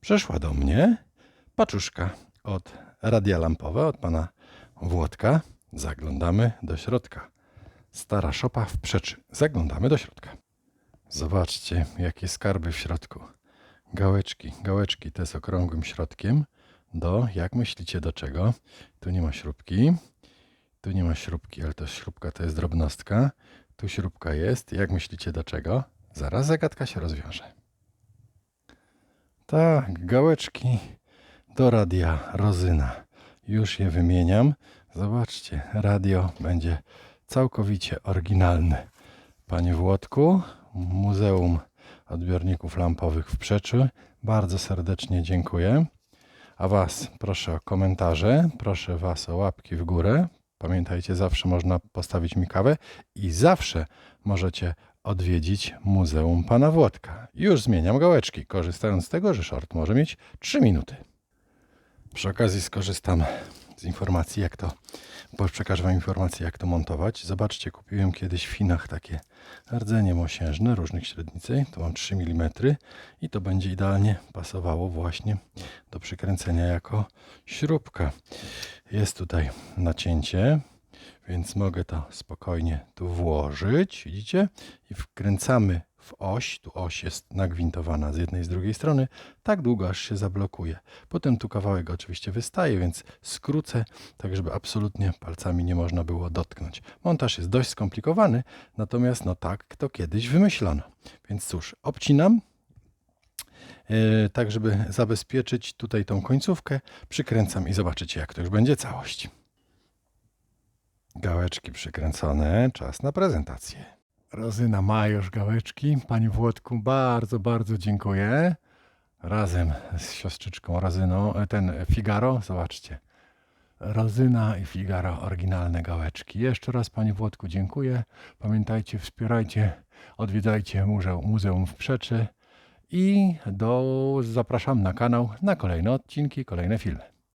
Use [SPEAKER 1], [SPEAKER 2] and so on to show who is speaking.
[SPEAKER 1] Przyszła do mnie paczuszka od radia lampowe od pana Włodka. Zaglądamy do środka. Stara szopa w przeczy. Zaglądamy do środka. Zobaczcie, jakie skarby w środku. Gałeczki, gałeczki te z okrągłym środkiem. Do, jak myślicie, do czego? Tu nie ma śrubki. Tu nie ma śrubki, ale to śrubka to jest drobnostka. Tu śrubka jest. Jak myślicie, do czego? Zaraz zagadka się rozwiąże. Tak, gałeczki do radia Rozyna. Już je wymieniam. Zobaczcie, radio będzie całkowicie oryginalne. Panie Włodku, Muzeum Odbiorników Lampowych w Przeczu, bardzo serdecznie dziękuję. A Was proszę o komentarze, proszę Was o łapki w górę. Pamiętajcie, zawsze można postawić mi kawę i zawsze możecie odwiedzić Muzeum Pana Włodka. Już zmieniam gałeczki, korzystając z tego, że short może mieć 3 minuty. Przy okazji skorzystam z informacji, jak to, bo przekażę Wam informację, jak to montować. Zobaczcie, kupiłem kiedyś w Chinach takie rdzenie mosiężne różnych średnicy. Tu mam 3 mm i to będzie idealnie pasowało właśnie do przykręcenia jako śrubka. Jest tutaj nacięcie, więc mogę to spokojnie tu włożyć, widzicie? I wkręcamy w oś, tu oś jest nagwintowana z jednej i z drugiej strony, tak długo aż się zablokuje. Potem tu kawałek oczywiście wystaje, więc skrócę, tak żeby absolutnie palcami nie można było dotknąć. Montaż jest dość skomplikowany, natomiast no tak to kiedyś wymyślono. Więc cóż, obcinam, e, tak żeby zabezpieczyć tutaj tą końcówkę, przykręcam i zobaczycie jak to już będzie całość. Gałeczki przykręcone, czas na prezentację. Rozyna ma już gałeczki. Panie Włodku, bardzo, bardzo dziękuję. Razem z siostrzyczką Rozyną, e, ten Figaro, zobaczcie. Rozyna i Figaro, oryginalne gałeczki. Jeszcze raz Panie Włodku dziękuję. Pamiętajcie, wspierajcie, odwiedzajcie muzeum, muzeum w Przeczy i do, zapraszam na kanał na kolejne odcinki, kolejne filmy.